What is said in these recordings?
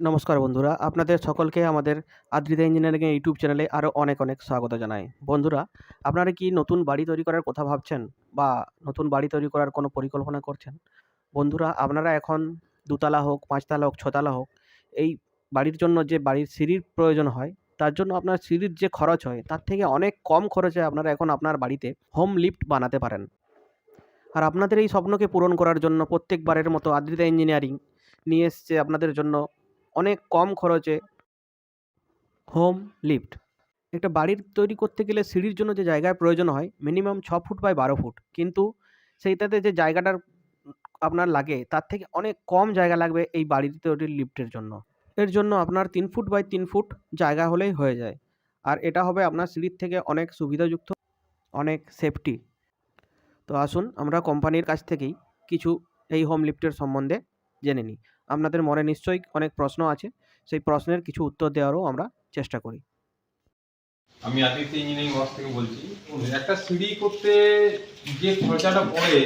নমস্কার বন্ধুরা, আপনাদের সকলকে আমাদের আদ্রিতা ইঞ্জিনিয়ারিং ইউটিউব চ্যানেলে আরও অনেক অনেক স্বাগত জানাই। বন্ধুরা, আপনারা কি নতুন বাড়ি তৈরি করার কথা ভাবছেন বা নতুন বাড়ি তৈরি করার কোনো পরিকল্পনা করছেন? বন্ধুরা, আপনারা এখন দুতলা হোক, পাঁচতলা হোক, ছতলা হোক, এই বাড়ির জন্য যে বাড়ির সিঁড়ির প্রয়োজন হয়, তার জন্য আপনার সিঁড়ির যে খরচ হয়, তার থেকে অনেক কম খরচে আপনারা এখন আপনার বাড়িতে হোম লিফট বানাতে পারেন। আর আপনাদের এই স্বপ্নকে পূরণ করার জন্য প্রত্যেকবারের মতো আদ্রিতা ইঞ্জিনিয়ারিং নিয়ে এসছে আপনাদের জন্য অনেক কম খরচে হোম লিফট। একটা বাড়ির তৈরি করতে গেলে সিঁড়ির জন্য যে জায়গার প্রয়োজন হয়, মিনিমাম ছ ফুট বাই বারো ফুট। কিন্তু সেইটাতে যে জায়গাটার আপনার লাগে, তার থেকে অনেক কম জায়গা লাগবে এই বাড়ির তৈরির লিফটের জন্য। এর জন্য আপনার তিন ফুট বাই তিন ফুট জায়গা হলেই হয়ে যায়। আর এটা হবে আপনার সিঁড়ির থেকে অনেক সুবিধাযুক্ত, অনেক সেফটি। তো আসুন, আমরা কোম্পানির কাছ থেকেই কিছু এই হোম লিফটের সম্বন্ধে জেনে নিই। আপনাদের মনে নিশ্চয়ই অনেক প্রশ্ন আছে। সেই প্রশ্নের কিছু উত্তর দেওয়ারও আমরা চেষ্টা করি। আমি আদিত্য ইঞ্জিনিয়ারিং ওয়ার্ক থেকে বলছি একটা সিঁড়ি করতে যে খরচাটা পড়ে,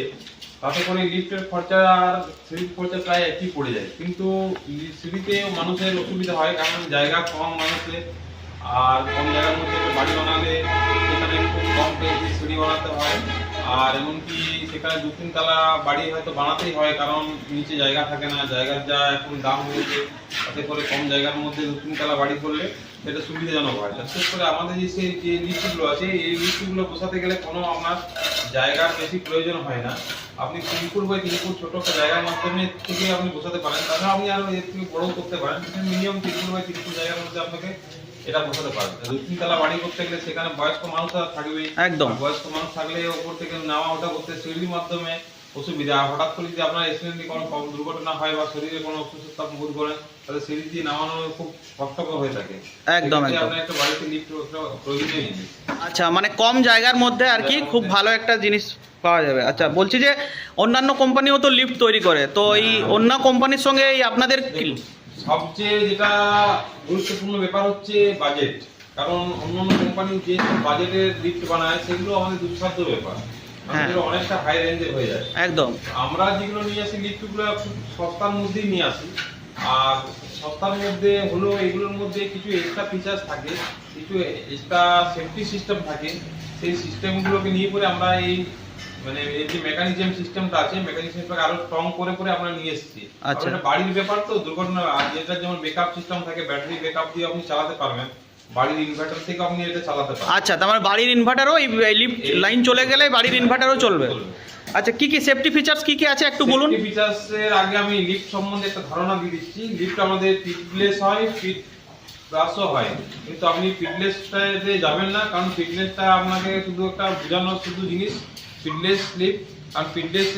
তাতে করে লিফটের খরচা আর সিঁড়ির খরচা প্রায় একই পড়ে যায়। কিন্তু সিঁড়িতে মানুষের অসুবিধা হয়, কারণ জায়গা কম মানুষের, আর কম জায়গার মধ্যে বাড়ি বানালে সেখানে খুব কম সিঁড়ি বানাতে হয়। আর এমনকি সেখানে দু তিন তলা বাড়ি হয়তো বানাতেই হয়, কারণ নিচে জায়গা থাকে না, জায়গার যা এখন দাম হয়েছে, তাতে করে কম জায়গার মধ্যে দু তিন তলা বাড়ি করলে সেটা সুবিধাজনক হয়। বিশেষ করে আমাদের যে সেই যে লিচুগুলো আছে, এই লিচুগুলো বসাতে গেলে কোনো আপনার জায়গার বেশি প্রয়োজন হয় না। আপনি তিন ফুট বাই তিন ফুট ছোট একটা জায়গার মাধ্যমে থেকে আপনি বসাতে পারেন তাছাড়া আপনি আরও এর থেকে বড় করতে পারেন মিনিমাম তিন ফুট বাই তিন ফুট জায়গার মধ্যে আপনাকে এটা বসাতে পারেন দু তলা বাড়ি করতে গেলে সেখানে বয়স্ক মানুষ আর থাকবেই। একদম। বয়স্ক মানুষ থাকলে ওপর থেকে নামা ওঠা করতে সিঁড়ির মাধ্যমে অসুবিধা। হঠাৎ করে যদি আপনার অ্যাক্সিডেন্টলি কোনো দুর্ঘটনা হয় বা শরীরে কোনো অসুস্থতা বোধ করেন তাহলে সিঁড়ি দিয়ে নামানো খুব কষ্টকর হয়ে থাকে। একদম, একদম। আপনার একটা বাড়িতে লিফট প্রয়োজনীয় জিনিস আচ্ছা মানে কম জায়গার মধ্যে আর কি খুব ভালো একটা জিনিস পাওয়া যাবে। আচ্ছা বলছি যে অন্যান্য কোম্পানিও তো লিফট তৈরি করে। তো এই অন্য কোম্পানির সঙ্গে এই আপনাদের সবচেয়ে যেটা গুরুত্বপূর্ণ ব্যাপার হচ্ছে বাজেট কারণ অন্যান্য কোম্পানি যে বাজেটের লিফট বানায় সেগুলো আমাদের দুঃসাধ্য ব্যাপার। হ্যাঁ। অনেকটা হাই রেঞ্জের হয়ে যায়। একদম। আমরা যেগুলো নিয়ে আসি লিফটগুলো খুব সস্তার মধ্যেই নিয়ে আসি। আর সস্তার মধ্যে হলো এগুলোর মধ্যে কিছু এক্সট্রা ফিচার্স থাকে কিছু এক্সট্রা সেফটি সিস্টেম থাকে। সেই সিস্টেমগুলোকে নিয়ে পরে আমরা এই মানে এই যে মেকানিজম সিস্টেমটা আছে মেকানিজমটাকে আরও স্ট্রং করে করে আমরা নিয়ে এসেছি। আচ্ছা। এটা বাড়ির ব্যাপার তো দুর্ঘটনা আর যেটা যেমন ব্যাকআপ সিস্টেম থাকে ব্যাটারি ব্যাকআপ দিয়ে আপনি চালাতে পারবেন। বাড়ির ইনভার্টার থেকে আপনি এটা চালাতে পারবেন। আচ্ছা তার মানে বাড়ির ইনভার্টারও এই লিফট লাইন চলে গেলে বাড়ির ইনভার্টারও চলবে। আচ্ছা কি কি সেফটি ফিচার্স কি কি আছে একটু বলুন? সেফটি ফিচার্স এর আগে আমি লিফট সম্বন্ধে একটা ধারণা দিয়ে দিচ্ছি। লিফট আমাদের ফিটলেস হয় ফিট প্লাসও হয়। কিন্তু আপনি ফিটলেসটাতে যাবেন না কারণ ফিটনেসটা আপনাকে শুধু একটা বোঝানোর শুধু জিনিস। ফিটলেস লিফট আর ফিটনেস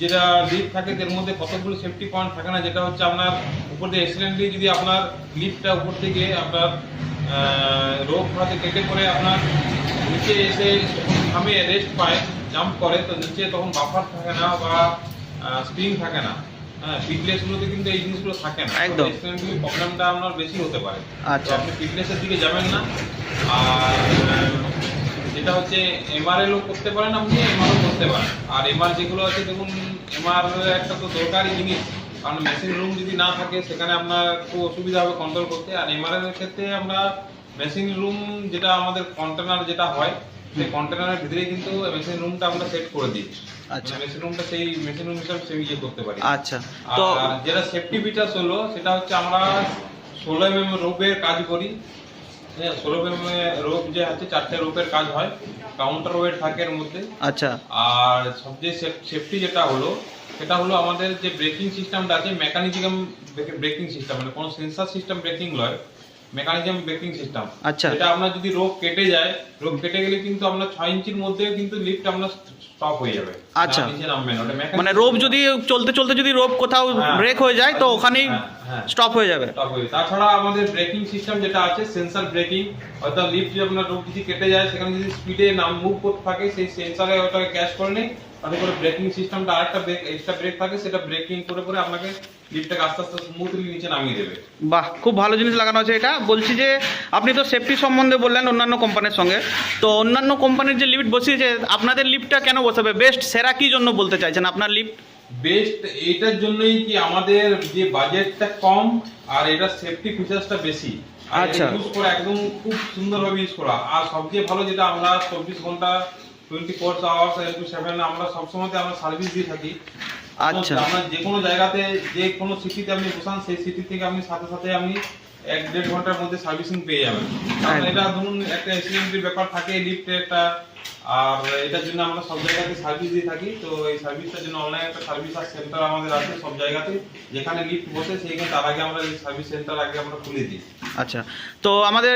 যেটা লিফট থাকে এর মধ্যে কতগুলো সেফটি পয়েন্ট থাকে না যেটা হচ্ছে আপনার উপর দিয়ে অ্যাক্সিডেন্টলি যদি আপনার লিফটটা উপর থেকে আপনার রোগ হাতে কেটে করে আপনার নিচে এসে থামে রেস্ট পায় জাম্প করে তো নিচে তখন বাফার থাকে না বা স্প্রিং থাকে না হ্যাঁ ফিটনেস গুলোতে কিন্তু এই জিনিসগুলো থাকে না একদম। প্রবলেমটা আপনার বেশি হতে পারে আচ্ছা। আপনি ফিটনেসের দিকে যাবেন না আর যেটা হচ্ছে এমআরএল ও করতে পারেন আপনি এমআরও করতে পারেন। আর এমআর যেগুলো আছে দেখুন এমআর একটা তো দরকারি জিনিস। কারণ মেশিন রুম যদি না থাকে সেখানে আপনার খুব অসুবিধা হবে কন্ট্রোল করতে। আর এমআর এর ক্ষেত্রে আমরা মেশিন রুম যেটা আমাদের কন্টেনার যেটা হয় সেই কন্টেনারের ভিতরে কিন্তু মেশিন রুমটা আমরা সেট করে দিই। আচ্ছা। মেশিন রুমটা সেই মেশিন রুম হিসাবে সেই ইয়ে করতে পারি। আচ্ছা। তো যেটা সেফটি ফিচার্স হলো সেটা হচ্ছে আমরা ষোলো এম রোপের কাজ করি। ষোলো এম রোপ যে আছে চারটে রোপের কাজ হয় কাউন্টার ওয়েট থাকে এর মধ্যে। আচ্ছা। আর সবচেয়ে সেফটি যেটা হলো সেটা হলো আমাদের যে ব্রেকিং সিস্টেমটা আছে মেকানিজম ব্রেকিং সিস্টেম মানে কোনো সেন্সার সিস্টেম ব্রেকিং নয় মেকানিজম ব্রেকিং সিস্টেম আচ্ছা। এটা আপনার যদি রোপ কেটে যায় রোপ কেটে গেলে কিন্তু আপনার ছয় ইঞ্চির মধ্যে কিন্তু লিফট আপনার স্টপ হয়ে যাবে আচ্ছা। মানে রোপ যদি চলতে চলতে যদি রোপ কোথাও হ্যাঁ। ব্রেক হয়ে যায় তো ওখানেই হ্যাঁ, হ্যাঁ। স্টপ হয়ে যাবে স্টপ হয়ে যাবে। তাছাড়া আমাদের ব্রেকিং সিস্টেম যেটা আছে সেন্সর ব্রেকিং অর্থাৎ লিফট যদি আপনার রোড যদি কেটে যায় সেখানে যদি স্পিডে নাম মুভ করতে থাকে সেই সেন্সরে ওটাকে ক্যাচ করে নেই তাতে করে ব্রেকিং সিস্টেমটা আরেকটা ব্রেক এক্সট্রা ব্রেক থাকে সেটা ব্রেকিং করে করে আপনাকে লিফটটাকে আস্তে আস্তে স্মুথলি নিচে নামিয়ে দেবে। বাহ খুব ভালো জিনিস লাগানো আছে এটা। বলছি যে আপনি তো সেফটি সম্বন্ধে বললেন অন্যান্য কোম্পানির সঙ্গে। তো অন্যান্য কোম্পানির যে লিফট বসিয়েছে আপনাদের লিফটটা কেন বসাবে? বেস্ট সেরা কি জন্য বলতে চাইছেন আপনার লিফট বেস্ট এইটার জন্যই কি আমাদের যে বাজেটটা কম আর এটা সেফটি ফিচার্সটা বেশি। আচ্ছা। ইউজ করা একদম খুব সুন্দরভাবে ইউজ করা। আর সবচেয়ে ভালো যেটা আমরা চব্বিশ ঘণ্টা টোয়েন্টি ফোর আওয়ার্স সেভেন আমরা সবসময় আমরা সার্ভিস দিয়ে থাকি। আচ্ছা। আমরা যে কোনো জায়গাতে যে কোনো সিটিতে আপনি বসান সেই সিটি থেকে আপনি সাথে সাথে আপনি এক দেড় ঘণ্টার মধ্যে সার্ভিসিং পেয়ে যাবেন। কারণ এটা ধরুন একটা অ্যাক্সিডেন্টের ব্যাপার থাকে লিফটে একটা আর এটার জন্য আমরা সব জায়গাতে সার্ভিস দিয়ে থাকি। তো এই সার্ভিসটার জন্য অনলাইন একটা সার্ভিস আর সেন্টার আমাদের আছে সব জায়গাতে। যেখানে লিফট বসে সেইখানে তার আগে আমরা এই সার্ভিস সেন্টার আগে আমরা খুলে দিই। আচ্ছা। তো আমাদের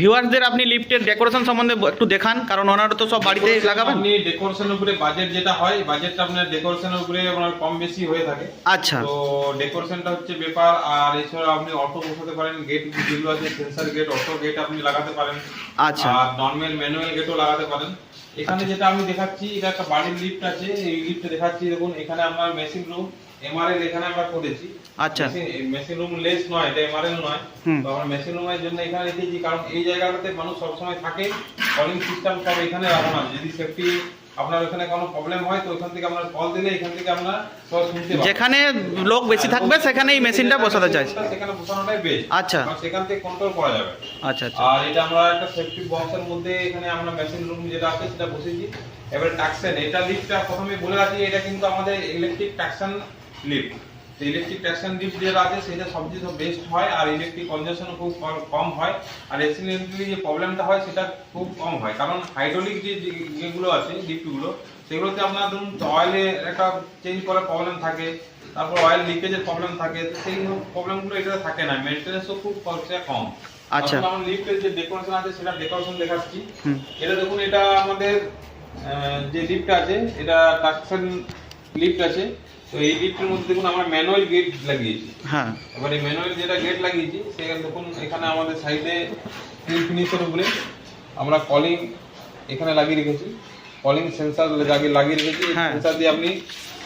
ভিউয়ার্সদের আপনি লিফটের ডেকোরেশন সম্বন্ধে একটু দেখান কারণ ওনারা তো সব বাড়িতে লাগাবেন। আপনি ডেকোরেশনের উপরে বাজেট যেটা হয় বাজেটটা আপনার ডেকোরেশনের উপরে আপনার কম বেশি হয়ে থাকে। আচ্ছা। তো ডেকোরেশনটা হচ্ছে ব্যাপার আর এছাড়া আপনি অটো বসাতে পারেন গেট যেগুলো আছে সেন্সার গেট অটো গেট আপনি লাগাতে পারেন। আচ্ছা। আর নর্মাল ম্যানুয়াল গেটও লাগাতে পারেন। এখানে যেটা আমি দেখাচ্ছি এটা একটা বাড়ির লিফট আছে। এই লিফটে দেখাচ্ছি দেখুন এখানে আমার মেশিন রুম এমআরএল এখানে আমরা করেছি। আচ্ছা। মেশিন রুম লেস নয় এটা এমআরএল নয়। তো আমরা মেশিন রুমের জন্য এখানে রেখেছি কারণ এই জায়গাটাতে মানুষ সবসময় থাকে। কলিং সিস্টেম সব এখানে রাখা যদি সেফটি আপনার ওখানে কোনো প্রবলেম হয় তো ওখান থেকে আমরা কল দিলে এখান থেকে আমরা সব শুনতে যেখানে লোক বেশি থাকবে সেখানে এই মেশিনটা বসাতে চাই সেখানে বসানোটাই বেস্ট আচ্ছা। সেখান থেকে কন্ট্রোল করা যাবে। আচ্ছা আচ্ছা। আর এটা আমরা একটা সেফটি বক্সের মধ্যে এখানে আমরা মেশিন রুম যেটা আছে সেটা বসিয়েছি। এবারে টাকশন এটা লিফটটা প্রথমে বলে রাখি এটা কিন্তু আমাদের ইলেকট্রিক ট্যাকশন লিফট তো ইলেকট্রিক টাকশন লিফট যেটা আছে সেটা সবচেয়ে তো বেস্ট হয় আর ইলেকট্রিক কনজাম্পশন খুব কম- হয়। আর অ্যাক্সিডেন্টালি যে প্রবলেমটা হয় সেটা খুব কম হয়। কারণ হাইড্রোলিক যে যেগুলো আছে লিফটগুলো সেগুলোতে আপনার ধরুন অয়েলে একটা চেঞ্জ করার প্রবলেম থাকে তারপর অয়েল লিকেজের প্রবলেম থাকে সেই প্রবলেমগুলো এটাতে থাকে না। মেনটেন্যান্সও খুব খরচা কম। আচ্ছা। আমার লিফটের যে ডেকোরেশন আছে সেটা ডেকোরেশন দেখাচ্ছি। এটা দেখুন এটা আমাদের যে লিফট আছে এটা টাকশন লিফট আছে। তো এই লিফটের মধ্যে দেখুন আমরা ম্যানুয়াল গেট লাগিয়েছি। হ্যাঁ। এবার এই ম্যানুয়াল যেটা গেট লাগিয়েছি সেখানে দেখুন এখানে আমাদের সাইডে তিন ফিনিশের উপরে আমরা কলিং এখানে লাগিয়ে রেখেছি। কলিং সেন্সার লাগিয়ে লাগিয়ে রেখেছি। হ্যাঁ। সেন্সার দিয়ে আপনি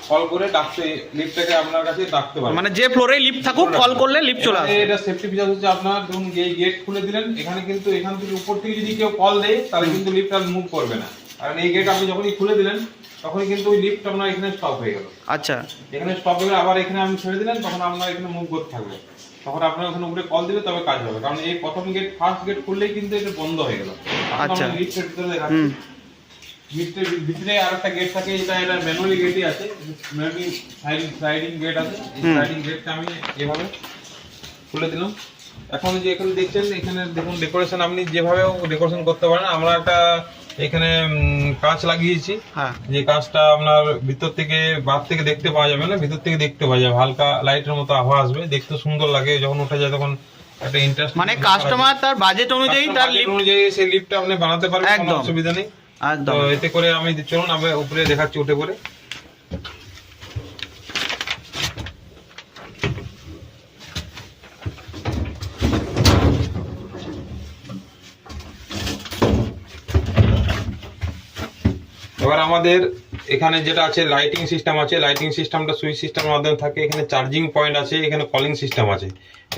কল করে ডাকতে লিফটটাকে আপনার কাছে ডাকতে পারবেন মানে যে ফ্লোরে লিফট থাকুক কল করলে লিফট চলে আসবে। এটা সেফটি ফিচার হচ্ছে আপনার ধরুন এই গেট খুলে দিলেন এখানে কিন্তু এখান থেকে উপর থেকে যদি কেউ কল দেয় তাহলে কিন্তু লিফট আর মুভ করবে না। কারণ এই গেট আপনি যখনই খুলে দিলেন তখনই কিন্তু ওই লিফট আপনার এখানে স্টপ হয়ে গেল। আচ্ছা। এখানে স্টপ হয়ে গেলে আবার এখানে আপনি ছেড়ে দিলেন তখন আপনার এখানে করতে থাকবে। তখন আপনার ওখানে উপরে কল দিবে তবে কাজ হবে। কারণ এই প্রথম গেট ফার্স্ট গেট খুললেই কিন্তু এটা বন্ধ হয়ে গেল। আচ্ছা। লিফটের ভিতরে দেখাচ্ছি। লিফটের ভিতরে আরেকটা গেট থাকে এটা এটা ম্যানুয়ালি গেটই আছে। ম্যানুয়ালি স্লাইডিং গেট আছে। এই হুম। গেটটা আমি এভাবে খুলে দিলাম। এখন যে এখানে দেখছেন এখানে দেখুন ডেকোরেশন আপনি যেভাবেও ডেকোরেশন করতে পারেন। আমরা একটা এখানে কাঁচ লাগিয়েছি। হ্যাঁ। যে কাঁচটা আপনার ভিতর থেকে বাদ থেকে দেখতে পাওয়া যাবে না ভিতর থেকে দেখতে পাওয়া যাবে। হালকা লাইটের মতো আভা আসবে দেখতে সুন্দর লাগে যখন উঠে যায় তখন একটা ইন্টারেস্ট মানে কাস্টমার তার বাজেট অনুযায়ী তার লিফট অনুযায়ী সেই লিফটটা আপনি বানাতে পারবেন কোনো। অসুবিধা নেই। তো এতে করে আমি চলুন আমি উপরে দেখাচ্ছি উঠে করে এবার আমাদের এখানে যেটা আছে লাইটিং সিস্টেম আছে লাইটিং সিস্টেমটা সুইচ সিস্টেমের মাধ্যমে থাকে এখানে চার্জিং পয়েন্ট আছে এখানে কলিং সিস্টেম আছে।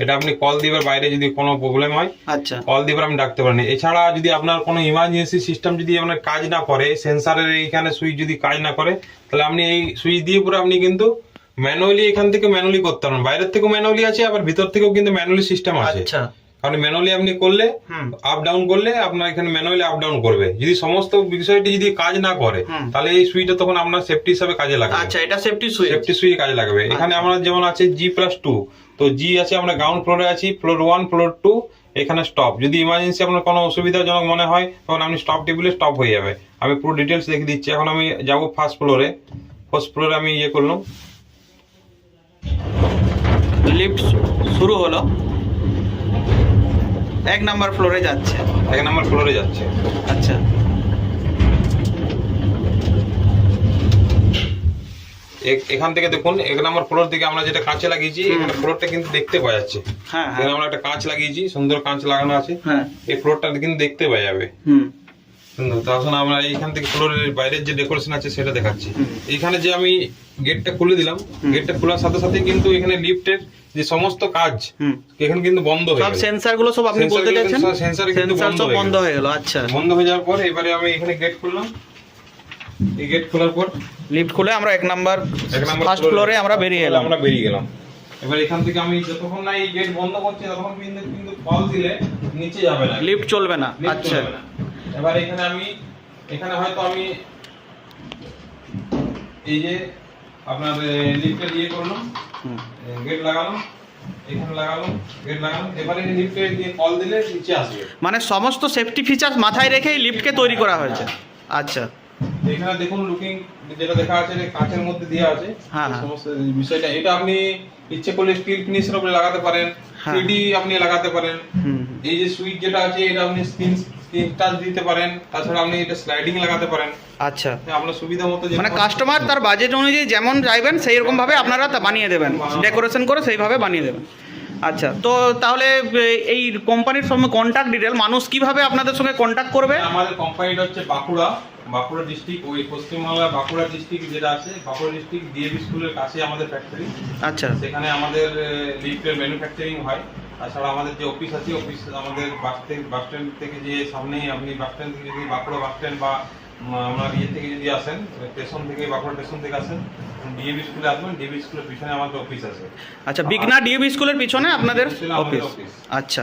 এটা আপনি কল দিবার বাইরে যদি কোনো প্রবলেম হয় আচ্ছা। কল দিয়ে আপনি ডাকতে পারেন। এছাড়া যদি আপনার কোনো ইমার্জেন্সি সিস্টেম যদি আপনার কাজ না করে সেন্সারের এইখানে সুইচ যদি কাজ না করে তাহলে আপনি এই সুইচ দিয়ে পুরো আপনি কিন্তু ম্যানুয়ালি এখান থেকে ম্যানুয়ালি করতে পারেন বাইরের থেকেও ম্যানুয়ালি আছে আবার ভিতর থেকেও কিন্তু ম্যানুয়ালি সিস্টেম আছে। আচ্ছা। কারণ ম্যানুয়ালি আপনি করলে আপ ডাউন করলে আপনার এখানে ম্যানুয়ালি আপ ডাউন করবে। যদি সমস্ত বিষয়টি যদি কাজ না করে তাহলে এই সুইচটা তখন আপনার সেফটি হিসাবে কাজে লাগবে। আচ্ছা এটা সেফটি সুইচ সেফটি সুইচ কাজে লাগবে। এখানে আমরা যেমন আছে জি প্লাস টু তো জি আছে আমরা গ্রাউন্ড ফ্লোরে আছি ফ্লোর ওয়ান ফ্লোর টু এখানে স্টপ যদি ইমার্জেন্সি আপনার কোনো অসুবিধাজনক মনে হয় তখন আপনি স্টপ টেবিলে স্টপ হয়ে যাবে। আমি পুরো ডিটেলস দেখে দিচ্ছি। এখন আমি যাব ফার্স্ট ফ্লোরে ফার্স্ট ফ্লোরে আমি ইয়ে করলাম। লিফট শুরু হলো। এক নাম্বার ফ্লোরে যাচ্ছে। এক নাম্বার ফ্লোরে যাচ্ছে। আচ্ছা। এখান থেকে দেখুন এক নম্বর ফ্লোর থেকে আমরা যেটা কাঁচে লাগিয়েছি এখানে ফ্লোরটা কিন্তু দেখতে পাওয়া যাচ্ছে। হ্যাঁ হ্যাঁ। আমরা একটা কাঁচ লাগিয়েছি সুন্দর কাঁচ লাগানো আছে। হ্যাঁ। এই ফ্লোরটা কিন্তু দেখতে পাওয়া যাবে। হুম। সুন্দর। আমরা এইখান থেকে ফ্লোরের বাইরের যে ডেকোরেশন আছে সেটা দেখাচ্ছি। এইখানে যে আমি গেটটা খুলে দিলাম গেটটা খোলার সাথে সাথে কিন্তু এখানে লিফটের যে সমস্ত কাজ এখানে কিন্তু বন্ধ হয়ে সব সেন্সারগুলো সব আপনি বলতে চাইছেন? সব কিন্তু বন্ধ হয়ে গেল। আচ্ছা। বন্ধ হয়ে যাওয়ার পর এবারে আমি এখানে গেট খুললাম। এই গেট খোলার পর লিফট খুলে আমরা এক নাম্বার এক নম্বর ফার্স্ট ফ্লোরে আমরা বেরিয়ে এলাম। আমরা বেরিয়ে গেলাম। এবার এখান থেকে আমি যতক্ষণ না এই গেট বন্ধ করছি ততক্ষণ কিন্তু কিন্তু দিলে নিচে যাবে না। লিফট চলবে না আচ্ছা। এবার এখানে আমি এখানে হয়তো আমি এই যে আপনার লিফটে দিয়ে করলাম হুম। গেট লাগালাম এখানে লাগালাম গেট লাগালাম এবারে লিফটে দিয়ে কল দিলে নিচে আসবে। মানে সমস্ত সেফটি ফিচার মাথায় রেখেই লিফটকে তৈরি করা হয়েছে। আচ্ছা। এখানে দেখুন লুকিং যেটা দেখা আছে কাঁচের মধ্যে দেওয়া আছে হ্যাঁ, হ্যাঁ। সমস্ত বিষয়টা। এটা আপনি ইচ্ছে করলে স্টিল ফিনিশের উপরে লাগাতে পারেন হ্যাঁ। থ্রিডি আপনি লাগাতে পারেন। এই যে সুইচ যেটা আছে এটা আপনি স্ক্রিন টাচ দিতে পারেন তাছাড়া আপনি এটা স্লাইডিং লাগাতে পারেন। আচ্ছা। আপনার সুবিধা মতো মানে কাস্টমার তার বাজেট অনুযায়ী যেমন চাইবেন সেই রকম ভাবে আপনারা তা বানিয়ে দেবেন। ডেকোরেশন করে সেইভাবে বানিয়ে দেবেন। আচ্ছা তো তাহলে এই কোম্পানির সঙ্গে কন্ট্যাক্ট ডিটেল মানুষ কীভাবে আপনাদের সঙ্গে কন্ট্যাক্ট করবে? আমাদের কোম্পানিটা হচ্ছে বাঁকুড়া। বাঁকুড়া ডিস্ট্রিক্ট ওই পশ্চিমবাংলা বাঁকুড়া ডিস্ট্রিক্ট যেটা আছে বাঁকুড়া ডিস্ট্রিক্ট ডিএবি স্কুলের কাছে আমাদের ফ্যাক্টরি আচ্ছা। সেখানে আমাদের লিফটের ম্যানুফ্যাকচারিং হয়। তাছাড়া আমাদের যে অফিস আছে অফিস আমাদের বাস থেকে বাস স্ট্যান্ড থেকে যে সামনেই আপনি বাস স্ট্যান্ড থেকে যদি বাঁকুড়া বাস স্ট্যান্ড বা আমরা আপনার ইয়ে থেকে যদি আসেন স্টেশন থেকে বাঁকুড়া স্টেশন থেকে আসেন ডিএবি স্কুলে আসবেন ডিএবি স্কুলের পিছনে আমাদের অফিস আছে। আচ্ছা বিগনা ডিএবি স্কুলের পিছনে আপনাদের অফিস। আচ্ছা।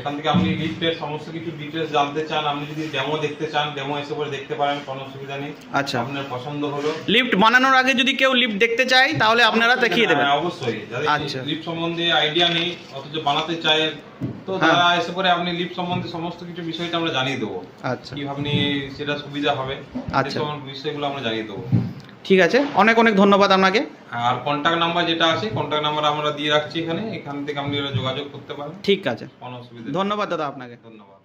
এখান থেকে আপনি লিফটের সমস্ত কিছু ডিটেলস জানতে চান আপনি যদি ডেমো দেখতে চান ডেমো এসে পরে দেখতে পারেন কোনো অসুবিধা নেই। আচ্ছা। আপনার পছন্দ হলো। লিফট বানানোর আগে যদি কেউ লিফট দেখতে চায় তাহলে আপনারা দেখিয়ে দেবেন। হ্যাঁ, অবশ্যই। আচ্ছা। লিফট সম্বন্ধে আইডিয়া নেই অথচ বানাতে চায় তো হ্যাঁ। তারা এসে পরে আপনি লিফট সম্বন্ধে সমস্ত কিছু বিষয়টা আমরা জানিয়ে দেবো। আচ্ছা। কি আপনি সেটা সুবিধা হবে। আচ্ছা। সমস্ত বিষয়গুলো আমরা জানিয়ে দেবো। ঠিক আছে অনেক অনেক ধন্যবাদ আপনাকে। আর কন্ট্যাক্ট নাম্বার যেটা আছে কন্ট্যাক্ট নাম্বার আমরা দিয়ে রাখছি এখানে এখান থেকে আপনি যোগাযোগ করতে পারেন। ঠিক আছে। কোনো অসুবিধা ধন্যবাদ দাদা আপনাকে। ধন্যবাদ।